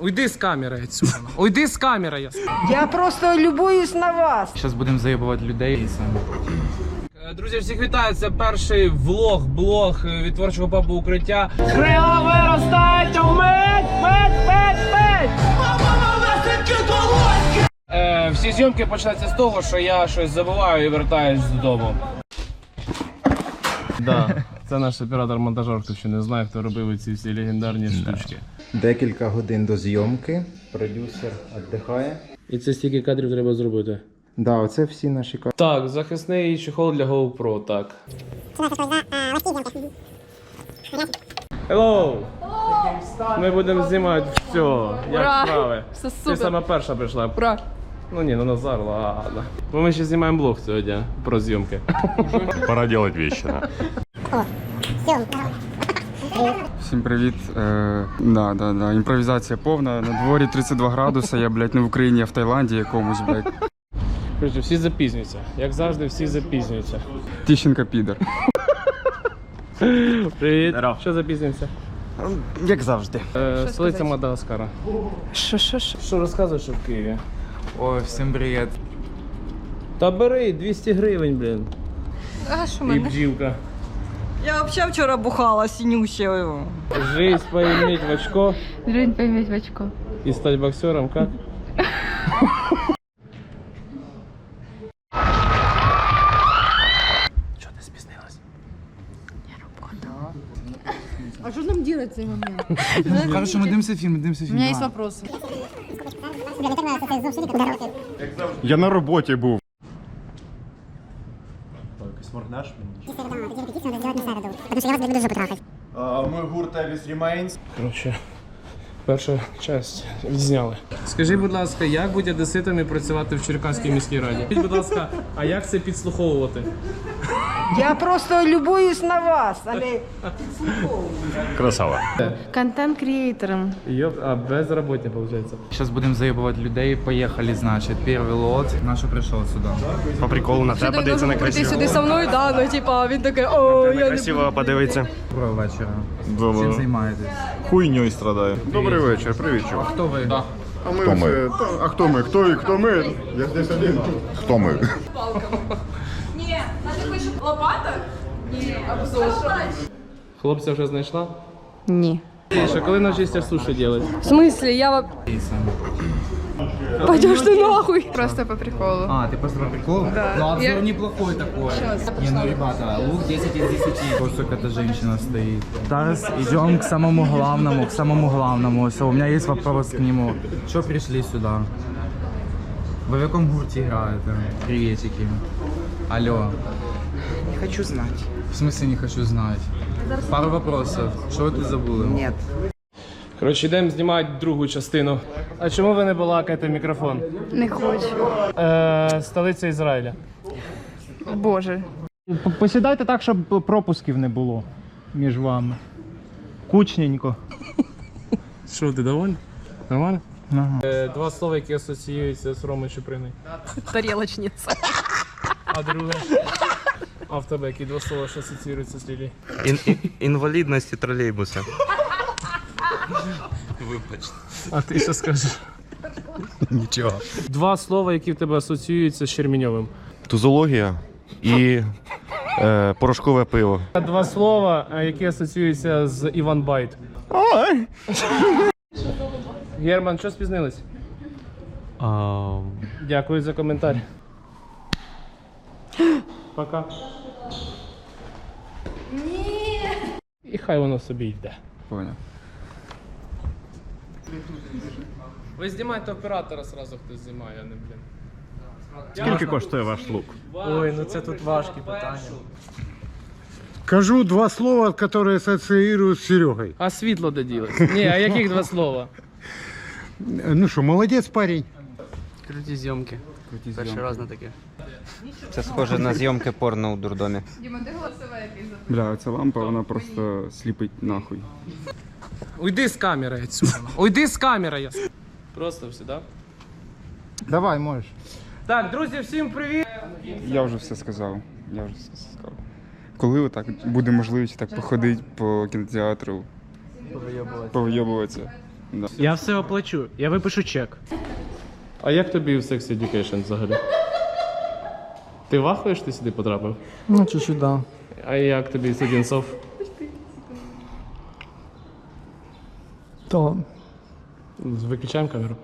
Уйди з камери отсюда. Уйди з камери, я. Я просто любуюсь на вас. Зараз будемо заєбувати людей. Е, Друзі, всіх вітаю. Це перший влог, блог е, від творчого пабу укриття. Е, всі зйомки починаються з того, що я щось забуваю і вертаюсь додому. Да, це наш оператор-монтажер, хто ще не знає, хто робив ці всі легендарні штучки. Декілька годин до зйомки. Продюсер віддихає. І це стільки кадрів треба зробити. Да, оце всі наші кадри. Так, захисний чехол для GoPro, так. Hello! Ми будемо знімати все. Як справи? Все Ти супер. саме перша прийшла. Ура! Ну ні, ну Назар, ладно. Бо ми ще знімаємо блог сьогодні про зйомки. Пора делать вещи, да. Всім привіт. Е, да, да, да. Імпровізація повна. На дворі 32 градуси. Я, блядь, не в Україні, а в Таїланді якомусь, блядь. Короче, всі запізнюються. Як завжди, всі запізнюються. Тіщенка підер. Привіт. Що запізнюємося? Як завжди. Е, столиця Мадагаскара. Що, що, що? Що розказуєш що в Києві? Ой, всім привіт. Та бери 200 гривень, блін. А що І бджілка. Я взагалі вчора бухала синющою. Жизнь поиметь в очко Жень поймет в очко. и стать боксером, как? Что ты спизнилась? А что нам делать в цей момент? Хорошо, ми дивимося фільм, дивимося У фільм. меня есть Давай. вопросы. Я на роботі був. Ми гурт Еліс Remains. Коротше, перша часть відзняли. Скажи, будь ласка, як буде одеситом працювати в Черкаській міській раді? Скажіть, будь ласка, а як це підслуховувати? Я просто любуюсь на вас, а не Красава. Контент-креатором. Йоп, а безработні, виходить. Зараз будемо заєбувати людей. Поїхали, значить. Перший лот. На що прийшов сюди? По приколу на тебе подивиться на Ти красиво. сюди со мною, да, ну типа, він такий, о, я не Красиво подивиться. Доброго вечора. Чим займаєтесь? Хуйньою страдаю. Добрий вечір, привіт, чувак. Хто ви? А ми вже... та- А хто ми? Хто і хто ми? Я здесь один. Хто ми? Ні, надо пише лопата? Ні, обзор. Хлопця вже знайшла? Ні. Що коли навчишся суші робити? В смысле, я воп... Пойдешь ты нахуй. Просто по приколу. А, ты просто по приколу? Да. Ну, обзор Я- неплохой такой. Не, ну, ребята, лук 10 из 10. Вот сколько эта женщина стоит. Зараз идем к самому главному, к самому главному. Все, у меня есть вопрос к нему. Что пришли сюда? Вы в каком гурте играете? Приветики. Алло. не хочу знати. В смысле не хочу знать? Пару вопросов. Что вы тут забыли? Ні. Коротше, йдемо знімати другу частину. А чому ви не балакаєте в мікрофон? Не хочу. Е, столиця Ізраїля. Боже. Посідайте так, щоб пропусків не було між вами. Кучненько. Що, ти довольний? Нормально? Ага. Е, два слова, які асоціюються з Ромою Чуприною. Тарелочниця. А друге. А в тебе які два слова, що асоціюються з Лілією? Інвалідності тролейбуса. Вибачте. А ти що скажеш? Нічого. Два слова, які в тебе асоціюються з Черміньовим. Тузологія і е, порошкове пиво. Два слова, е, які асоціюються з Іван Байт. Герман, що спізнились? Дякую за коментар. Пока. Ні. І хай воно собі йде. Понял. Ви знімайте оператора сразу, хтось знімає, а не блін. Скільки коштує ваш лук? Ой, ну це тут важкі питання. Кажу два слова, які асоціюю з Серегою. А світло де ділось? Ні, а яких два слова? Ну що, молодець парень. Круті зйомки. Перший раз на таке. Це схоже на зйомки порно у дурдомі. Бля, ця лампа, вона просто сліпить нахуй. Уйди з камери отсюда. Уйди з камери, я сказав. Просто все, да? Давай, можеш. Так, друзі, всім привіт! Я вже все сказав. Я вже все сказав. Коли отак буде можливість так походити по кінотеатру, повийобуватися. Да. Я все оплачу, я випишу чек. А як тобі в Sex Education взагалі? Ти вахуєш, ти сюди потрапив? Ну, чуть-чуть, да. А як тобі Сидінцов? То Виключаємо камеру.